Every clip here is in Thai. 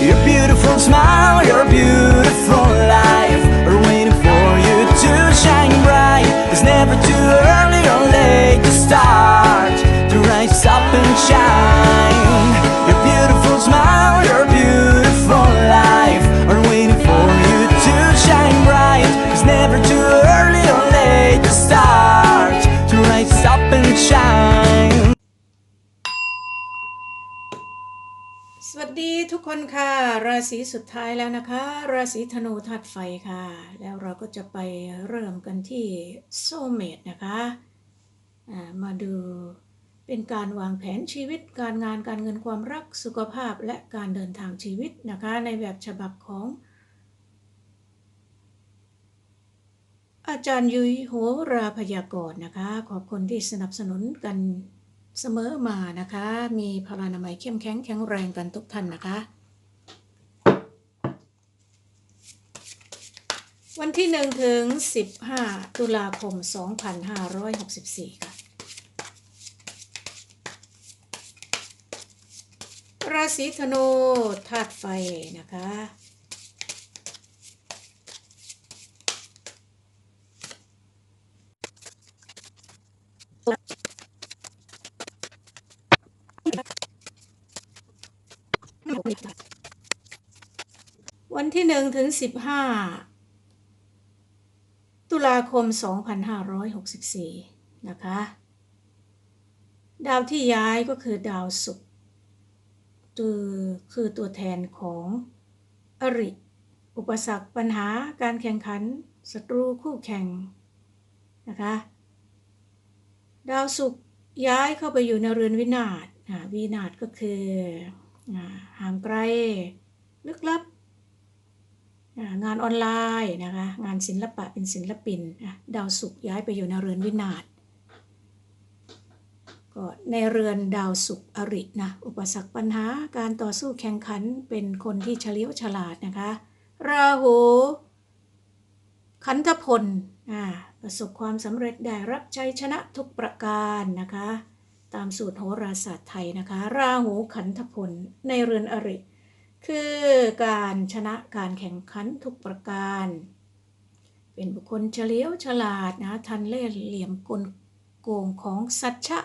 Your beautiful smile, your beautiful life คนค่ะ ราศีสุดท้ายแล้วนะคะ ราศีธนูธาตุไฟค่ะ แล้วเราก็จะไปเริ่มกันที่โซเมตนะคะมาดูเป็นการวางแผนชีวิต การงานการเงินความรักสุขภาพและการเดินทางชีวิตนะคะ ในแบบฉบับของ อาจารย์ยุ้ยโหราพยากรณ์นะคะ ขอบคุณที่สนับสนุนกันเสมอมานะคะ มีพลานามัยเข้มแข็งแข็งแรงกันทุกท่านนะคะ วันที่ 1 ถึง 15 ตุลาคม 2564 ค่ะ ราศีธนูธาตุไฟนะคะ วันที่หนึ่งถึงสิบห้า ตุลาคม 2564 นะคะ ดาวที่ย้ายก็คือดาวศุกร์ตัวคือตัวแทนของอริ อุปสรรคปัญหาการแข่งขันศัตรูคู่แข่งนะคะ ดาวศุกร์ย้ายเข้าไปอยู่ในเรือนวินาศวินาศก็คือห่างไกล ลึกลับ งานออนไลน์นะคะงานศิลปะเป็นศิลปินดาวศุกร์ย้ายไปอยู่ในเรือนวินาศก็ในเรือนดาวศุกร์อรินะอุปสรรคปัญหาการต่อสู้แข่งขันเป็นคนที่เฉลียวฉลาดนะคะราหูขันธพลประสบความสำเร็จได้รับชัยชนะทุกประการนะคะ ตามสูตรโหราศาสตร์ไทยนะคะ ราหูขันธพลในเรือนอริ คือการชนะการแข่งขันทุกประการ เป็นบุคคลเฉลียวฉลาดนะทันเล่ห์เหลี่ยมกลโกงของสัจฉะ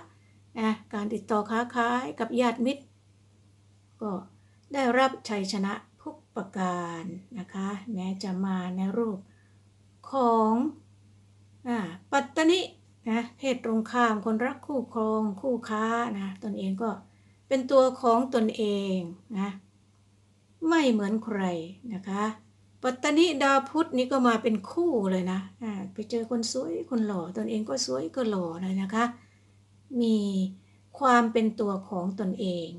นะการติดต่อค้าขายกับญาติมิตร ก็ได้รับชัยชนะทุกประการนะคะ แม้จะมาในรูปของอปัตตนินะเพศตรงข้ามคนรักคู่ครองคู่ค้านะตนเองก็เป็นตัวของตนเองนะ ไม่เหมือนใครนะคะ ปัตตนิดาวพุธนี่ก็มาเป็นคู่เลยนะไปเจอคนสวยคนหล่อตนเองก็สวยก็หล่อเลยนะคะ มีความเป็นตัวของตนเอง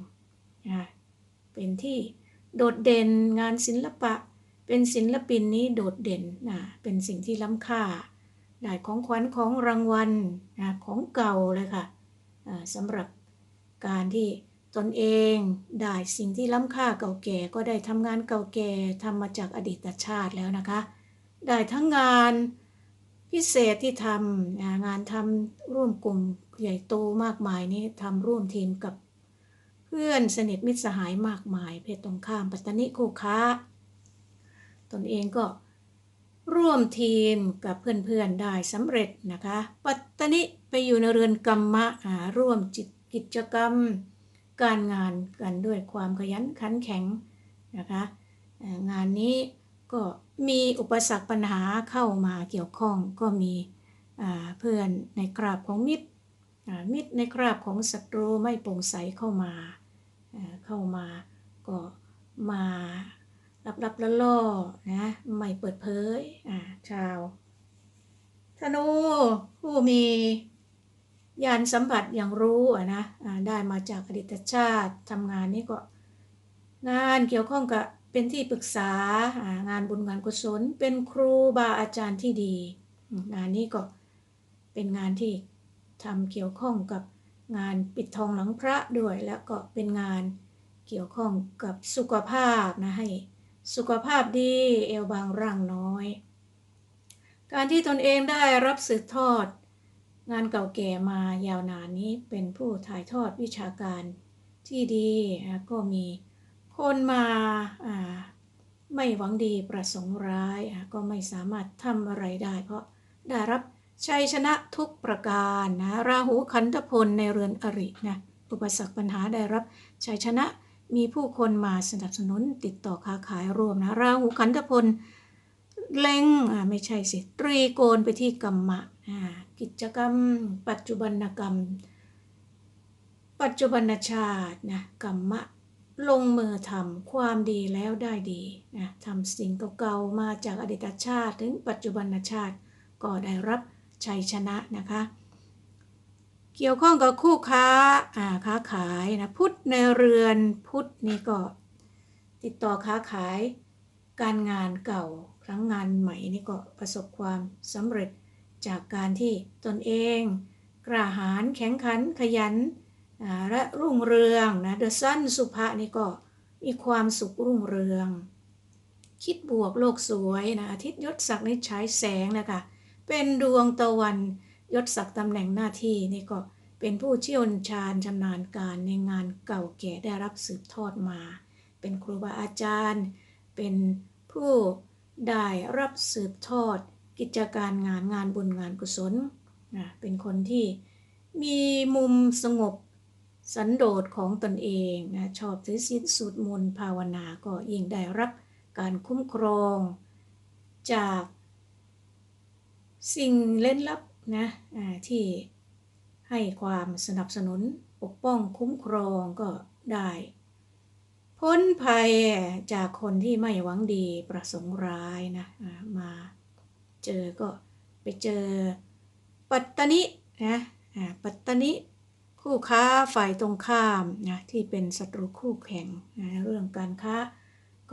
นะเป็นที่โดดเด่นงานศิลปะ เป็นศิลปินนี้โดดเด่นนะเป็นสิ่งที่ล้ำค่าได้ของขวัญของรางวัลนะของเก่าเลยค่ะสำหรับการที่ ตนเองได้สิ่งที่ล้ำค่าเก่าแก่ก็ได้ทำงานเก่าแก่ทำมาจากอดีตชาติแล้วนะคะ ได้ทั้งงานพิเศษที่ทำงานทำร่วมกลุ่มใหญ่โตมากมายนี้ทำร่วมทีมกับเพื่อนสนิทมิตรสหายมากมาย เพศตรงข้ามปัตตานิคู่ค้า ตนเองก็ร่วมทีมกับเพื่อนๆได้สำเร็จนะคะ ปัตตานิไปอยู่ในเรือนกรรมะร่วมจิตกิจกรรม การงานกันด้วยความขยันขันแข็งนะคะงานนี้ก็มีอุปสรรคปัญหาเข้ามาเกี่ยวข้องก็มีเพื่อนในกราบของมิตรมิตรในกราบของศัตรูไม่โปร่งใสเข้ามาเข้ามาก็มาลับๆล่อนะไม่เปิดเผยอ่าชาวธนูผู้มี ยานสัมผัสอย่างรู้อะนะได้มาจากอดีตชาติทำงานนี้ก็ งานเกี่ยวข้องกับเป็นที่ปรึกษางานบุญงานกุศล เป็นครูบาอาจารย์ที่ดี งานนี้ก็เป็นงานที่ทำเกี่ยวข้องกับงานปิดทองหลังพระด้วย แล้วก็เป็นงานเกี่ยวข้องกับสุขภาพนะให้สุขภาพดีเอวบางร่างน้อย การที่ตนเองได้รับสืบทอด งานเก่าแก่มายาวนานนี้เป็นผู้ถ่ายทอดวิชาการที่ดีก็มีคนมาไม่หวังดีประสงค์ร้ายก็ไม่สามารถทำอะไรได้ เพราะได้รับชัยชนะทุกประการนะราหูขันธพลในเรือนอรินะอุปสรรคปัญหาได้รับชัยชนะมีผู้คนมาสนับสนุนติดต่อค้าขายร่วมนะราหูขันธพลเล็งไม่ใช่สิตรีโกนไปที่กรรมะ กิจกรรม ปัจจุบันกรรม ปัจจุบันชาตินะกรรมะลงมือทำความดีแล้วได้ดีนะทำสิ่งเก่าๆมาจากอดีตชาติ ถึงปัจจุบันชาติก็ได้รับชัยชนะนะคะ เกี่ยวข้องกับคู่ค้าอ่าค้าขายนะพุทธในเรือนพุทธนี่ก็ ติดต่อค้าขายการงานเก่าครั้งงานใหม่นี่ก็ประสบความสำเร็จ จากการที่ตนเอง กระหารแข็งขันขยันและรุ่งเรืองนะเดอะซันสุภะนี่ก็มีความสุขรุ่งเรือง คิดบวกโลกสวยนะอาทิตย์ยศศักดิ์นี่ฉายแสงนะคะเป็นดวงตะวันยศศักดิ์ตำแหน่งหน้าที่นี่ก็เป็นผู้เชี่ยวชาญชำนาญการในงานเก่าแก่ได้รับสืบทอดมา เป็นครูบาอาจารย์ เป็นผู้ได้รับสืบทอด กิจการงานงานบุญงานกุศลนะเป็นคนที่มีมุมสงบสันโดษของตนเองนะชอบถือศีลสูตรมนต์ภาวนาก็ยิ่งได้รับการคุ้มครอง จากสิ่งเล่นลับนะที่ให้ความสนับสนุนปกป้องคุ้มครองก็ได้ พ้นภัยจากคนที่ไม่หวังดีประสงค์ร้ายนะมา เจอก็ไปเจอ ปัตตนินะปัตตนิคู่ค้าฝ่ายตรงข้ามนะที่เป็นศัตรูคู่แข่งนะเรื่องการค้า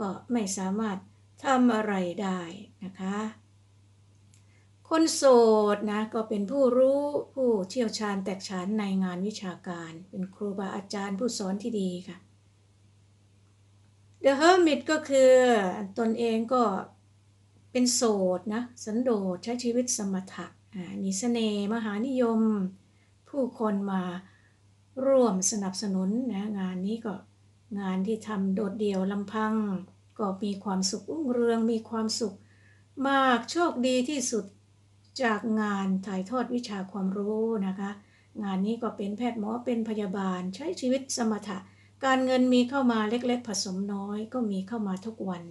ก็ไม่สามารถทำอะไรได้นะคะ คนโสดนะก็เป็นผู้รู้ผู้เชี่ยวชาญแตกฉานในงานวิชาการ เป็นครูบาอาจารย์ผู้สอนที่ดีค่ะ The Hermit ก็คือตนเองก็ เป็นโสดนะสันโดษใช้ชีวิตสมถะอ่ามีเสน่ห์มหานิยม ผู้คนมาร่วมสนับสนุนนะงานนี้ก็งานที่ทำโดดเดี่ยวลำพัง ก็มีความสุขรุ่งเรืองมีความสุข มากโชคดีที่สุดจากงานถ่ายทอดวิชาความรู้นะคะ งานนี้ก็เป็นแพทย์หมอเป็นพยาบาลใช้ชีวิตสมถะ การเงินมีเข้ามาเล็กๆ ผสมน้อย ก็มีเข้ามาทุกวัน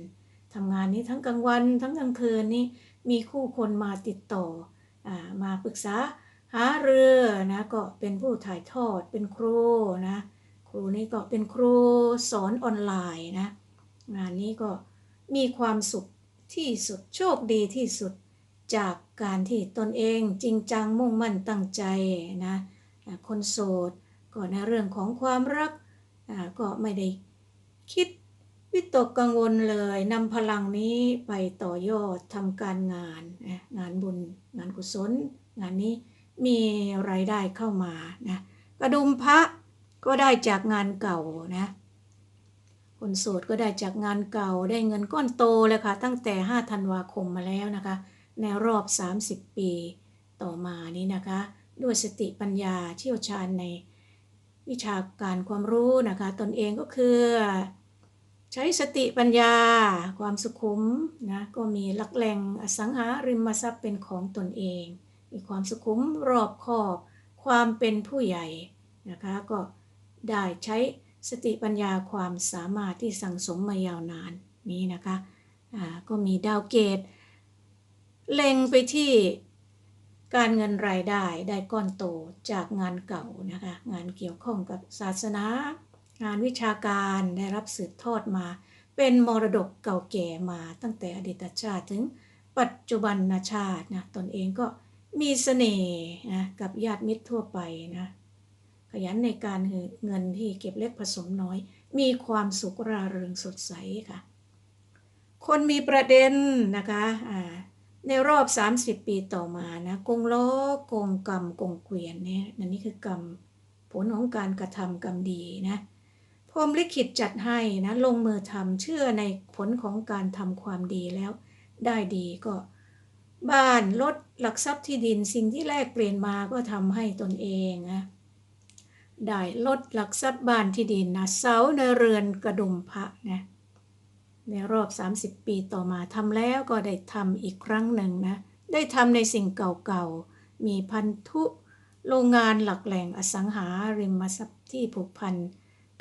ทำงานนี้ทั้งกลางวันทั้งกลางคืนนี่มีคู่คนมาติดต่ออามาปรึกษาหาเรือนะก็เป็นผู้ถ่ายทอดเป็นครูนะครูนี่ก็เป็นครูสอนออนไลน์นะงานนี้ก็มีความสุขที่สุดโชคดีที่สุดจากการที่ตนเองจริงจังมุ่งมั่นตั้งใจนะคนโสดก็ในเรื่องของความรักก็ไม่ได้คิด วิตกกังวลเลยนำพลังนี้ไปต่อยอดทำการงาน งานบุญ งานกุศล งานนี้มีรายได้เข้ามานะกระดุมพระก็ได้จากงานเก่านะคนโสดก็ได้จากงานเก่าได้เงินก้อนโตเลยค่ะ ตั้งแต่5ธันวาคมมาแล้วนะคะ ในรอบ 30 ปีต่อมานี้นะคะ ด้วยสติปัญญาเชี่ยวชาญในวิชาการความรู้นะคะ ตนเองก็คือ ใช้สติปัญญา ความสุขุมนะก็มีหลักแหล่งอสังหาริมทรัพย์เป็นของตนเอง มีความสุขุมรอบคอบ ความเป็นผู้ใหญ่นะคะก็ได้ใช้สติปัญญาความสามารถที่สั่งสมมายาวนานนี้นะคะอ่าก็มีดาวเกต เล็งไปที่การเงินรายได้ได้ก้อนโตจากงานเก่านะคะงานเกี่ยวข้องกับศาสนา งานวิชาการได้รับสืบทอดมา เป็นมรดกเก่าแก่มาตั้งแต่อดีตชาติถึงปัจจุบันชาตินะตนเองก็มีเสน่ห์นะกับญาติมิตรทั่วไปนะขยันในการเงินที่เก็บเล็กผสมน้อย มีความสุขราเริงสดใสค่ะ คนมีประเด็นนะคะอ่าในรอบ 30 ปีต่อมานะกงล้อกงกรรมกงเกวียนเนี่ยนั่นนี่คือกรรมผลของการกระทำกรรมดีนะ พรมลิขิตจัดให้นะลงมือทำเชื่อในผลของการทำความดีแล้ว ได้ดีก็ บ้านรถหลักทรัพย์ที่ดินสิ่งที่แลกเปลี่ยนมาก็ทำให้ตนเองนะได้ลดหลักทรัพย์บ้านที่ดินนะเสาในเรือนกระดุมพระนะในรอบ 30 ปีต่อมาทำแล้วก็ได้ทำอีกครั้งหนึ่งนะได้ทำในสิ่งเก่าๆ มีพันธุ โรงงานหลักแหล่งอสังหาริมทรัพย์ที่ผูกพัน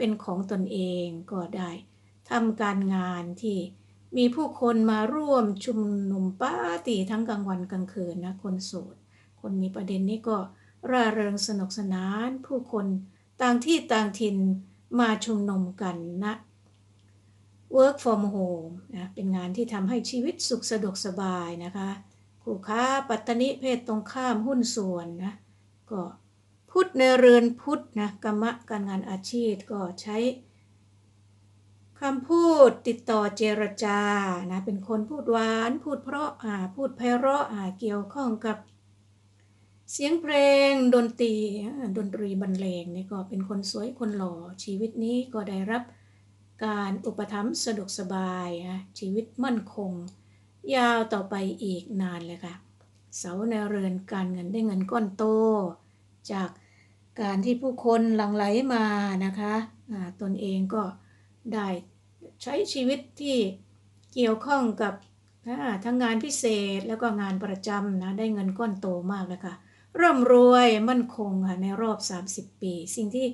เป็นของตนเองก็ได้ทำการงานที่มีผู้คนมาร่วมชุมนุมปาร์ตี้ทั้งกลางวันกลางคืนนะคนโสด คนมีประเด็นนี้ก็ร่าเริงสนุกสนาน ผู้คนต่างที่ต่างถิ่นมาชุมนุมกันนะ work from home นะเป็นงานที่ทำให้ชีวิตสุขสะดวกสบายนะคะ คู่ค้าปัตตนิเพศตรงข้ามหุ้นส่วนนะ ก็ พุทธในเรือนพุทธนะกรรมะการงานอาชีพก็ใช้คำพูดติดต่อเจรจานะเป็นคนพูดหวานพูดเพราะอ่าพูดไพเราะอ่าเกี่ยวข้องกับ เสียงเพลงดนตรีดนตรีบรรเลงนี่ก็เป็นคนสวยคนหล่อชีวิตนี้ก็ได้รับการอุปถัมภ์สะดวกสบายนะชีวิตมั่นคง ยาวต่อไปอีกนานเลยค่ะ เสาในเรือนการเงินได้เงินก้อนโต จากการที่ผู้คนหลั่งไหลมานะคะอ่าตนเองก็ได้ใช้ชีวิตที่เกี่ยวข้องกับทั้งงานพิเศษแล้วก็งานประจำนะได้เงินก้อนโตมากเลยค่ะร่ำรวยมั่นคงค่ะในรอบ 30 ปี สิ่งที่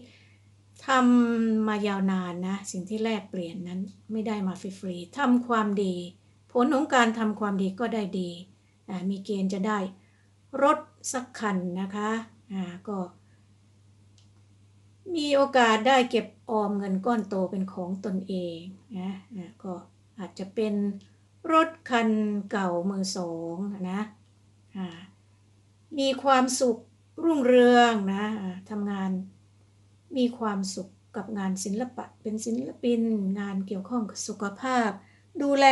ทำมายาวนานนะ สิ่งที่แลกเปลี่ยนนั้นไม่ได้มาฟรีๆทำความดี ผลของการทำความดีก็ได้ดี มีเกณฑ์จะได้รถสักคันนะคะ อ่าก็ มีโอกาสได้เก็บออมเงินก้อนโตเป็นของตนเองนะนะก็อาจจะเป็นรถคันเก่ามือสองนะมีความสุขรุ่งเรืองนะทำงานมีความสุขกับงานศิลปะ เป็นศิลปิน งานเกี่ยวข้องกับสุขภาพ ดูแล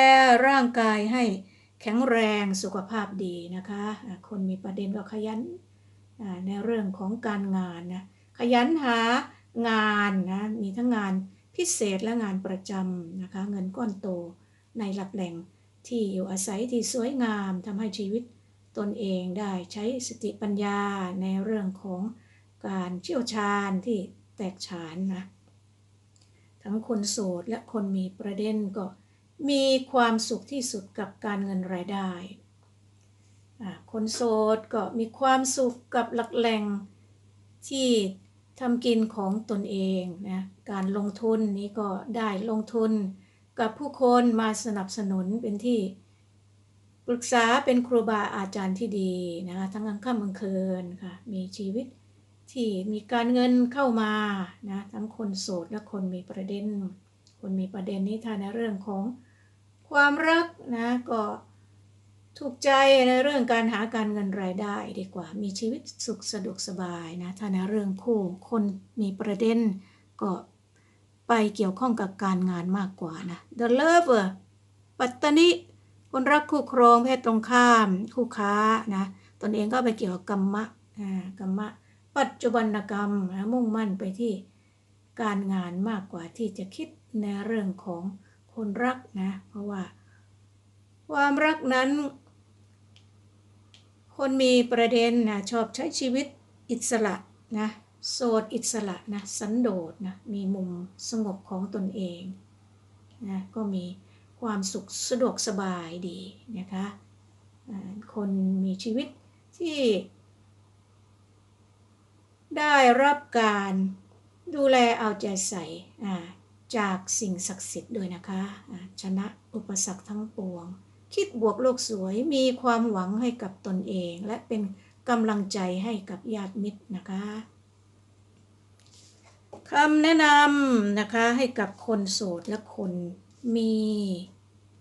ร่างกายให้แข็งแรงสุขภาพดีนะคะ คนมีประเด็นก็ขยัน ในเรื่องของการงานนะขยันหางานนะมีทั้งงานพิเศษและงานประจำนะคะเงินก้อนโตในหลักแหล่งที่อยู่อาศัยที่สวยงามทำให้ชีวิตตนเองได้ใช้สติปัญญาในเรื่องของการเชี่ยวชาญที่แตกฉานนะทั้งคนโสดและคนมีประเด็นก็มีความสุขที่สุดกับการเงินรายได้ คนโสดก็มีความสุขกับหลักแหล่งที่ทำกินของตนเองนะการลงทุนนี้ก็ได้ลงทุนกับผู้คนมาสนับสนุนเป็นที่ปรึกษาเป็นครูบาอาจารย์ที่ดีนะคะทั้งกลางค่ำกลางคืนค่ะมีชีวิตที่มีการเงินเข้ามานะทั้งคนโสดและคนมีประเด็น คนมีประเด็นนี้ถ้าในเรื่องของความรักนะก็ ถูกใจในเรื่องการหาการเงินรายได้ดีกว่า มีชีวิตสุขสะดวกสบายนะ ถ้าในเรื่องคู่คนมีประเด็นก็ไปเกี่ยวข้องกับการงานมากกว่านะ The Lover ปัตตนิคนรักคู่ครองเพศตรงข้ามคู่ค้านะตนเองก็ไปเกี่ยวกับกรรมะกรรมะ ปัจจุบันกรรมนะมุ่งมั่นไปที่การงานมากกว่าที่จะคิดในเรื่องของคนรักนะ เพราะว่า ความรักนั้น คนมีประเด็นนะชอบใช้ชีวิตอิสระนะโสดอิสระนะสันโดษนะมีมุมสงบของตนเองนะก็มีความสุขสะดวกสบายดีนะคะคนมีชีวิตที่ได้รับการดูแลเอาใจใส่จากสิ่งศักดิ์สิทธิ์ด้วยนะคะ ชนะอุปสรรคทั้งปวง คิดบวกโลกสวยมีความหวังให้กับตนเอง และเป็นกำลังใจให้กับญาติมิตรนะคะคำแนะนำนะคะให้กับคนโสดและคนมี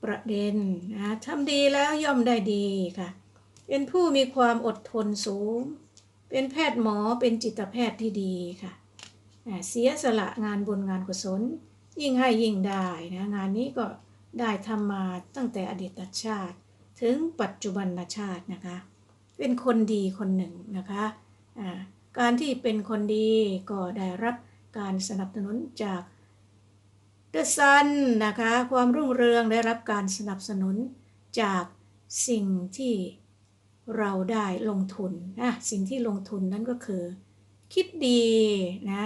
ประเด็นนะทำดีแล้วย่อมได้ดีค่ะ เป็นผู้มีความอดทนสูง เป็นแพทย์หมอเป็นจิตแพทย์ที่ดีค่ะ เสียสละงานบุญงานกุศล ยิ่งให้ยิ่งได้นะงานนี้ก็ ได้ทำมาตั้งแต่อดีตชาติ ถึงปัจจุบันชาตินะคะ เป็นคนดีคนหนึ่งนะคะอ่าการที่เป็นคนดีก็ได้รับการสนับสนุนจากเดอะซันนะคะความรุ่งเรืองได้รับการสนับสนุนจากสิ่งที่เราได้ลงทุนนะสิ่งที่ลงทุนนั้นก็คือ คิดดีนะ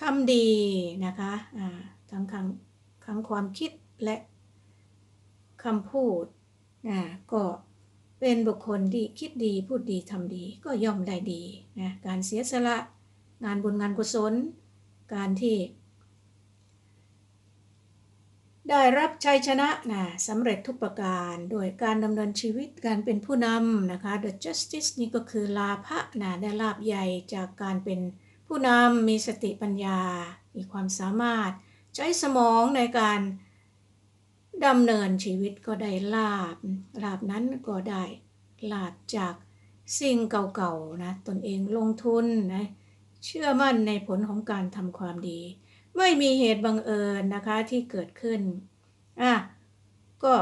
ทำดีนะคะอ่าทั้งครั้ง ทั้งความคิดและคำพูดนะก็เป็นบุคคลที่คิดดีพูดดีทำดีก็ย่อมได้ดีนะการเสียสละงานบุญงานกุศล การที่ ได้รับชัยชนะนะสำเร็จทุกประการโดยการดำเนินชีวิตการเป็นผู้นำนะคะ The Justice นี่ก็คือลาภะนะได้ลาบใหญ่จากการเป็นผู้นำมีสติปัญญา มีความสามารถ ใช้สมองในการดำเนินชีวิตก็ได้ลาบลาบนั้นก็ได้ลาบจากสิ่งเก่าๆนะตนเองลงทุนนะเชื่อมั่นในผลของการทำความดี ไม่มีเหตุบังเอิญนะคะที่เกิดขึ้นอะก็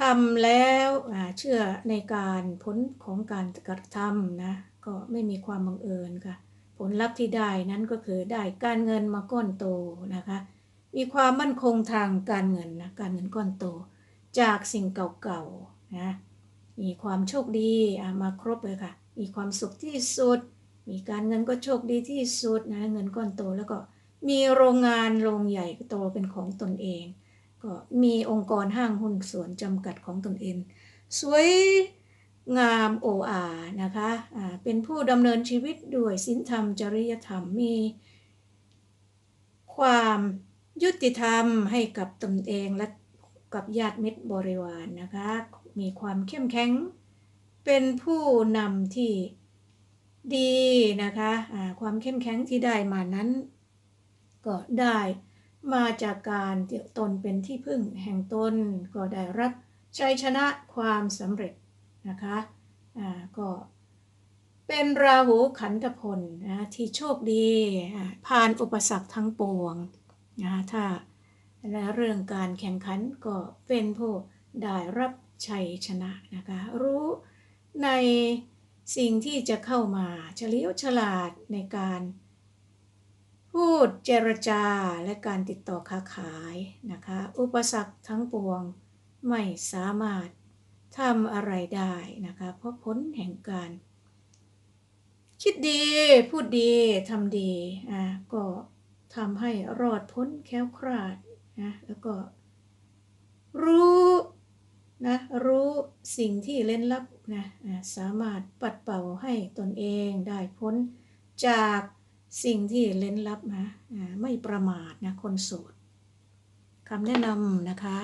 ทำแล้วอ่าเชื่อในการผลของการกระทำนะก็ไม่มีความบังเอิญค่ะ ผลลัพธ์ที่ได้นั้นก็คือได้การเงินมาก้อนโตนะคะ มีความมั่นคงทางการเงินนะการเงินก้อนโต จากสิ่งเก่าๆนะมีความโชคดีมาครบเลยค่ะ มีความสุขที่สุด มีการเงินก็โชคดีที่สุดนะเงินก้อนโตแล้วก็มีโรงงานโรงใหญ่โตเป็นของตนเอง ก็มีองค์กรห้างหุ้นส่วนจำกัดของตนเอง สวยงามโออานะคะอ่าเป็นผู้ดำเนินชีวิตด้วยศีลธรรมจริยธรรมมีความ ยุติธรรมให้กับตนเองและกับญาติมิตรบริวารนนะคะ มีความเข้มแข็ง เป็นผู้นำที่ดีนะคะอ่าความเข้มแข็งที่ได้มานั้น ก็ได้มาจากการตนเป็นที่พึ่งแห่งตนก็ได้รับชัยชนะความสำเร็จนะคะอ่าก็เป็นราหูขันธพลนะที่โชคดีผ่านอุปสรรคทั้งปวง นะถ้าและเรื่องการแข่งขันก็เป็นผู้ได้รับชัยชนะนะคะรู้ในสิ่งที่จะเข้ามาเฉลียวฉลาดในการพูดเจรจาและการติดต่อค้าขายนะคะ อุปสรรคทั้งปวงไม่สามารถทำอะไรได้นะคะ เพราะผลแห่งการ คิดดี พูดดี ทำดีอะก็ ทำให้รอดพ้นแค้วคลาดนะแล้วก็รู้นะรู้สิ่งที่เล่นลับนะสามารถปัดเป่าให้ตนเองได้พ้นจากสิ่งที่เล่นลับนะอะไม่ประมาทนะคนโสดคำแนะนำนะคะ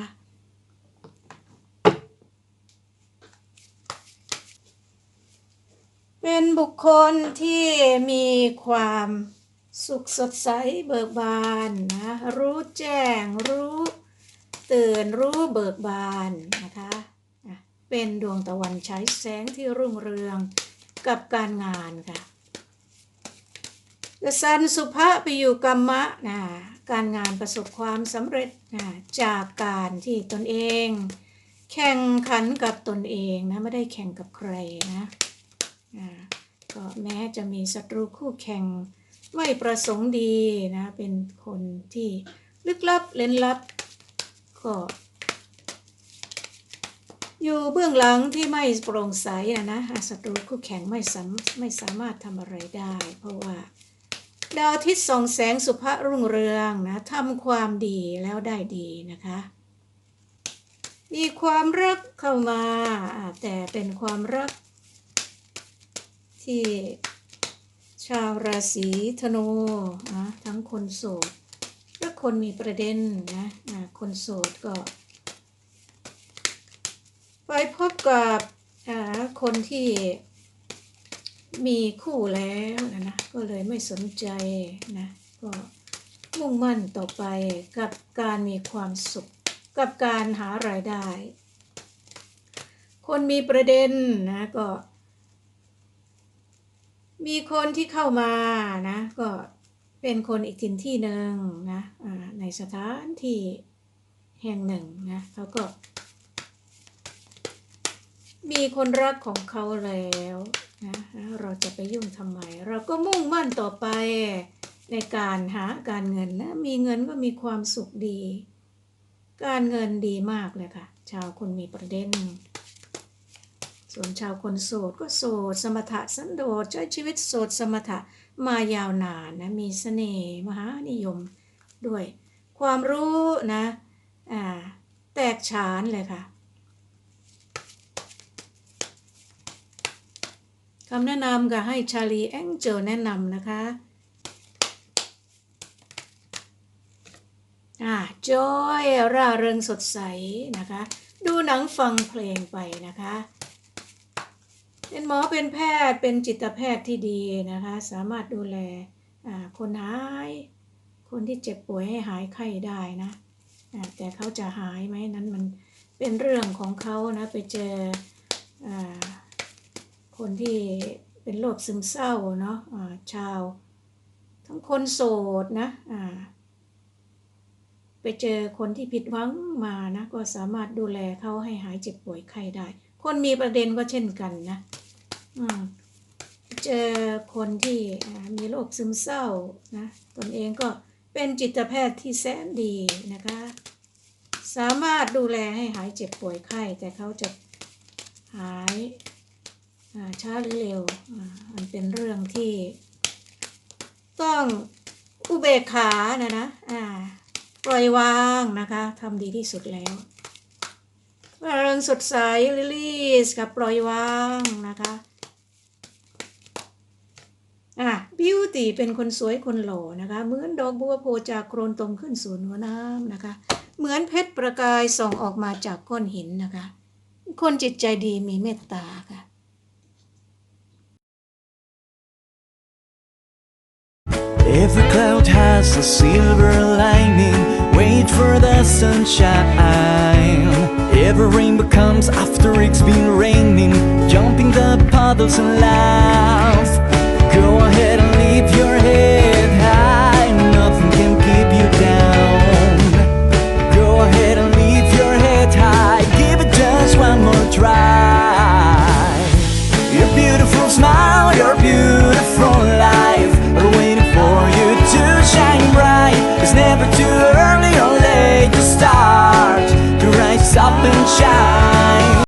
เป็นบุคคลที่มีความ สุขสดใสเบิกบานนะรู้แจ้งรู้ ตื่นรู้เบิกบานนะคะเป็นดวงตะวันฉายแสงที่รุ่งเรืองกับการงานค่ะกสันสุภะไปอยู่กรรมะนะการงานประสบความสำเร็จนะจากการที่ตนเอง แข่งขันกับตนเองนะไม่ได้แข่งกับใครนะอ่าก็แม้จะมีศัตรูคู่แข่ง ไม่ประสงค์ดีนะ เป็นคนที่ลึกลับเล่นลับ ก็ อยู่เบื้องหลังที่ไม่โปร่งใสนะนะศัตรูคู่แข่งไม่สามไม่สามารถทำอะไรได้ เพราะว่า ดาวอาทิตย์ส่องแสงสุภาพรุ่งเรืองนะทำความดีแล้วได้ดีนะคะ มีความรักเข้ามา แต่เป็นความรักที่ ชาวราศีธนูนะทั้งคนโสดและคนมีประเด็นนะอ่าคนโสดก็ ไปพบกับคนที่มีคู่แล้วนะนะก็เลยไม่สนใจนะก็มุ่งมั่นต่อไปกับการมีความสุข กับการหารายได้ คนมีประเด็นนะก็ มีคนที่เข้ามานะก็เป็นคนอีกถิ่นที่หนึ่งนะในสถานที่แห่งหนึ่งนะเขาก็ มีคนรักของเขาแล้วนะแล้วเราจะไปยุ่งทำไม เราก็มุ่งมั่นต่อไปในการหาการเงินนะมีเงินก็มีความสุขดี การเงินดีมากเลยค่ะ ชาวคนมีประเด็น ส่วนชาวคนโสดก็โสด สมถะสันโดษใช้ชีวิตโสดสมถะมายาวนานนะมีเสน่ห์มหานิยมด้วย ความรู้นะแตกฉานเลยค่ะคำแนะนำก็ให้ชาลีแองเจลแนะนำนะคะอ่าจอยร่าเริงสดใสนะคะ ดูหนังฟังเพลงไปนะคะ เป็นหมอเป็นแพทย์เป็นจิตแพทย์ที่ดีนะคะ สามารถดูแลคนหาย คนที่เจ็บป่วยให้หายไข้ได้นะแต่เขาจะหายไหมนั้นมันเป็นเรื่องของเขานะไปเจออคนที่เป็นโรคซึมเศร้าเนาะอ่าชาว ทั้งคนโสดนะอ่าไปเจอคนที่ผิดหวังมานะก็สามารถดูแลเขาให้หายเจ็บป่วยไข้ได้ คนมีประเด็นก็เช่นกันนะ เจอคนที่มีโรคซึมเศร้านะตนเองก็เป็นจิตแพทย์ที่แสนดีนะคะ สามารถดูแลให้หายเจ็บป่วยไข้ แต่เขาจะหายาช้าหรือเร็วมันเป็นเรื่องที่ ต้องอุเบกขานะนะปล่อยวางนะคะทำดีที่สุดแล้วเริงสดใสลิลีสกับปล่อยวางนะคะ อะบิวตี้เป็นคนสวยคนหล่อนะคะ เหมือนดอกบัวโผล่จากโคลนตมขึ้นสู่หัวน้ำนะคะ เหมือนเพชรประกายส่องออกมาจากก้อนหินนะคะ คนจิตใจดีมีเมตตาค่ะ Every rainbow comes after it's been raining. Jumping the puddles and laugh. Go ahead and leave your head